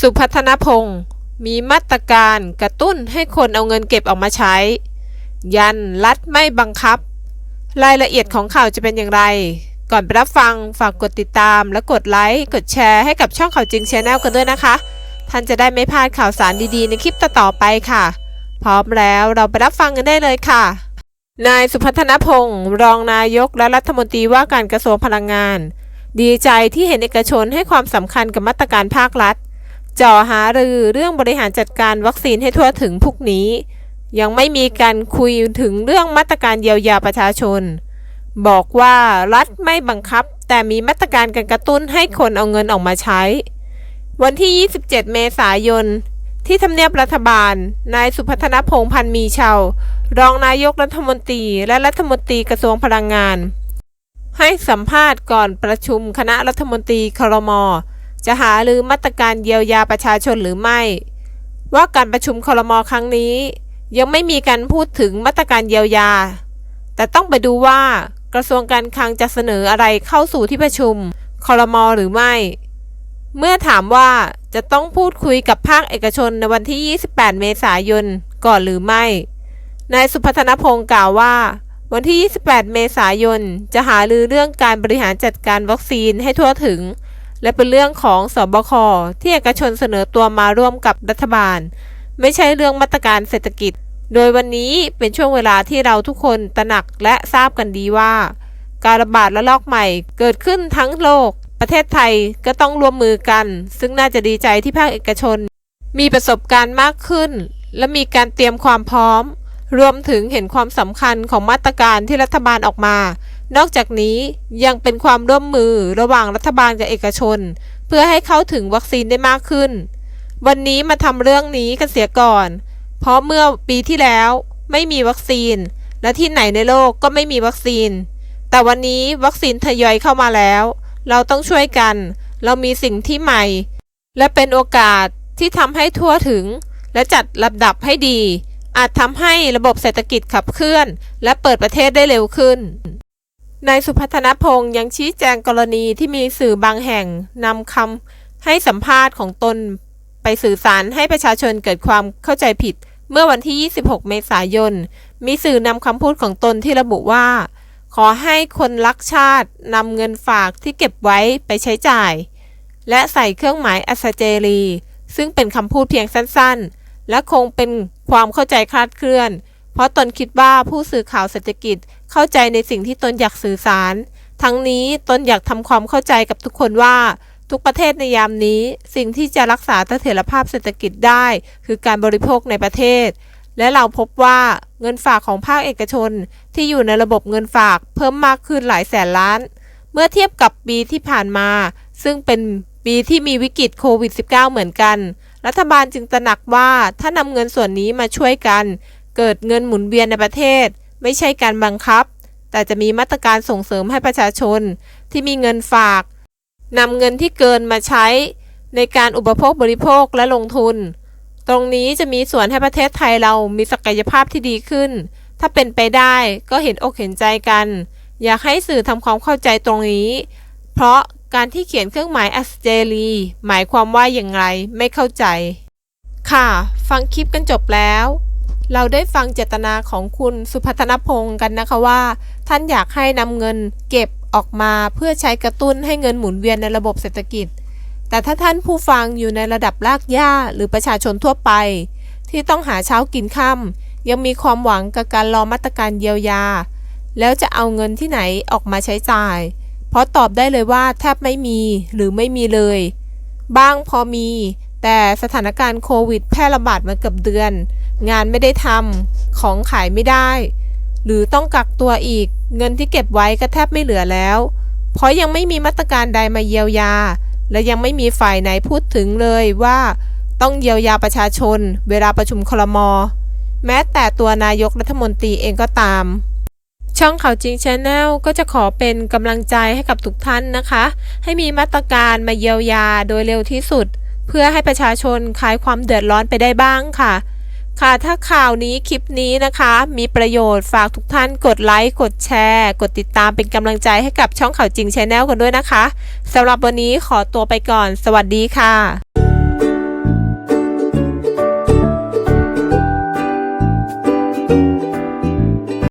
สุพัฒนพงศ์มีมาตรการกระตุ้นให้คนเอาเงินเก็บออกมาใช้ ยันรัฐไม่บังคับ รายละเอียดของข่าวจะเป็นอย่างไร ก่อนไปรับฟังฝากกดติดตามและกดไลค์ กดแชร์ให้กับช่องข่าวจริงชาแนลกันด้วยนะคะ ท่านจะได้ไม่พลาดข่าวสารดีๆ ในคลิปต่อๆไปค่ะ พร้อมแล้วเราไปรับฟังกันได้เลยค่ะ นายสุพัฒนพงศ์รองนายกและรัฐมนตรีว่าการกระทรวงพลังงาน ดีใจที่เห็นเอกชนให้ความสำคัญกับมาตรการภาครัฐ จ่อหารือเรื่องบริหารจัดการวัคซีนให้ทั่วถึงพวกนี้ ยังไม่มีการคุยถึงเรื่องมาตรการเยียวยาประชาชน บอกว่ารัฐไม่บังคับ แต่มีมาตรการการกระตุ้นให้คนเอาเงินออกมาใช้ วันที่ 27 เมษายน ที่ทำเนียบรัฐบาล นายสุพัฒนพงพันธ์มีเชาวรองนายกรัฐมนตรีและรัฐมนตรีกระทรวงพลังงาน ให้สัมภาษณ์ก่อนประชุมคณะรัฐมนตรีครม จะหาหรือมาตรการเยียวยาประชาชนหรือไม่ ว่าการประชุมครมครั้งนี้ ยังไม่มีการพูดถึงมาตรการเยียวยา แต่ต้องไปดูว่ากระทรวงการคลังจะเสนออะไรเข้าสู่ที่ประชุมครมหรือไม่ เมื่อถามว่าจะต้องพูดคุยกับภาคเอกชนในวันที่ 28 เมษายนก่อนหรือไม่ นายสุพัฒนพงศ์กล่าวว่า วันที่ 28 เมษายนจะหารือเรื่องการบริหารจัดการวัคซีนให้ทั่วถึง และเป็นเรื่องของสบคที่เอกชนเสนอตัวมาร่วมกับรัฐบาล ไม่ใช่เรื่องมาตรการเศรษฐกิจ โดยวันนี้เป็นช่วงเวลาที่เราทุกคนตระหนักและทราบกันดีว่า การระบาดระลอกใหม่เกิดขึ้นทั้งโลก ประเทศไทยก็ต้องร่วมมือกัน ซึ่งน่าจะดีใจที่ภาคเอกชน มีประสบการณ์มากขึ้น และมีการเตรียมความพร้อม รวมถึงเห็นความสำคัญของมาตรการที่รัฐบาลออกมา นอกจากนี้ยังเป็นความร่วมมือระหว่างรัฐบาลกับเอกชน เพื่อให้เข้าถึงวัคซีนได้มากขึ้น วันนี้มาทำเรื่องนี้กันเสียก่อน เพราะเมื่อปีที่แล้วไม่มีวัคซีน และที่ไหนในโลกก็ไม่มีวัคซีน แต่วันนี้วัคซีนทยอยเข้ามาแล้ว เราต้องช่วยกัน เรามีสิ่งที่ใหม่ และเป็นโอกาสที่ทำให้ทั่วถึง และจัดลำดับให้ดี อาจทำให้ระบบเศรษฐกิจขับเคลื่อน และเปิดประเทศได้เร็วขึ้น นายสุพัฒนพงศ์ยังชี้แจงกรณีที่มีสื่อบางแห่งนำคำให้สัมภาษณ์ของตน ไปสื่อสารให้ประชาชนเกิดความเข้าใจผิด เมื่อวันที่ 26 เมษายน มีสื่อนำคำพูดของตนที่ระบุว่า ขอให้คนรักชาตินำเงินฝากที่เก็บไว้ไปใช้จ่าย และใส่เครื่องหมายอัสเจรี ซึ่งเป็นคำพูดเพียงสั้นๆ และคงเป็นความเข้าใจคลาดเคลื่อน เพราะตนคิดว่าผู้สื่อข่าวเศรษฐกิจ เข้าใจในสิ่งที่ตนอยากสื่อสาร ทั้งนี้ตนอยากทำความเข้าใจกับทุกคนว่า ทุกประเทศในยามนี้ สิ่งที่จะรักษาเสถียรภาพเศรษฐกิจได้ คือการบริโภคในประเทศ และเราพบว่าเงินฝากของภาคเอกชน ที่อยู่ในระบบเงินฝากเพิ่มมากขึ้นหลายแสนล้าน เมื่อเทียบกับปีที่ผ่านมา ซึ่งเป็นปีที่มีวิกฤตโควิด -19 เหมือนกัน รัฐบาลจึงตระหนักว่าถ้านำเงินส่วนนี้มาช่วยกัน เกิดเงินหมุนเวียนในประเทศ ไม่ใช่การบังคับ แต่จะมีมาตรการส่งเสริมให้ประชาชนที่มีเงินฝากนำเงินที่เกินมาใช้ ในการอุปโภคบริโภคและลงทุน ตรงนี้จะมีส่วนให้ประเทศไทยเรามีศักยภาพที่ดีขึ้น ถ้าเป็นไปได้ก็เห็นอกเห็นใจกัน อยากให้สื่อทำความเข้าใจตรงนี้ เพราะการที่เขียนเครื่องหมายอัสเจรีหมายความว่าอย่างไรไม่เข้าใจ ค่ะ ฟังคลิปกันจบแล้ว เราได้ฟังเจตนาของคุณสุพัฒนพงศ์กันนะคะว่า ท่านอยากให้นำเงินเก็บออกมาเพื่อใช้กระตุ้นให้เงินหมุนเวียนในระบบเศรษฐกิจ แต่ถ้าท่านผู้ฟังอยู่ในระดับรากหญ้าหรือประชาชนทั่วไป ที่ต้องหาเช้ากินค่ำยังมีความหวังกับการรอมาตรการเยียวยา แล้วจะเอาเงินที่ไหนออกมาใช้จ่าย เพราะตอบได้เลยว่าแทบไม่มีหรือไม่มีเลย บ้างพอมี แต่สถานการณ์โควิดแพร่ระบาดมาเกือบเดือน งานไม่ได้ทำของขายไม่ได้ หรือต้องกักตัวอีก เงินที่เก็บไว้ก็แทบไม่เหลือแล้ว เพราะยังไม่มีมาตรการใดมาเยียวยา และยังไม่มีฝ่ายไหนพูดถึงเลยว่า ต้องเยียวยาประชาชน เวลาประชุมคลมแม้แต่ตัวนายกรัฐมนตรีเองก็ตาม ช่องข่าวจริงชาแนลก็จะขอเป็นกำลังใจให้กับทุกท่านนะคะ ให้มีมาตรการมาเยียวยาโดยเร็วที่สุด เพื่อให้ประชาชนคลายความเดือดร้อนไปได้บ้างค่ะ ค่ะถ้าข่าวนี้คลิปนี้นะคะ มีประโยชน์ฝากทุกท่านกดไลค์กดแชร์ กดติดตามเป็นกำลังใจให้กับช่องข่าวจริงชาแนลกันด้วยนะคะสำหรับวันนี้ขอตัวไปก่อน สวัสดีค่ะ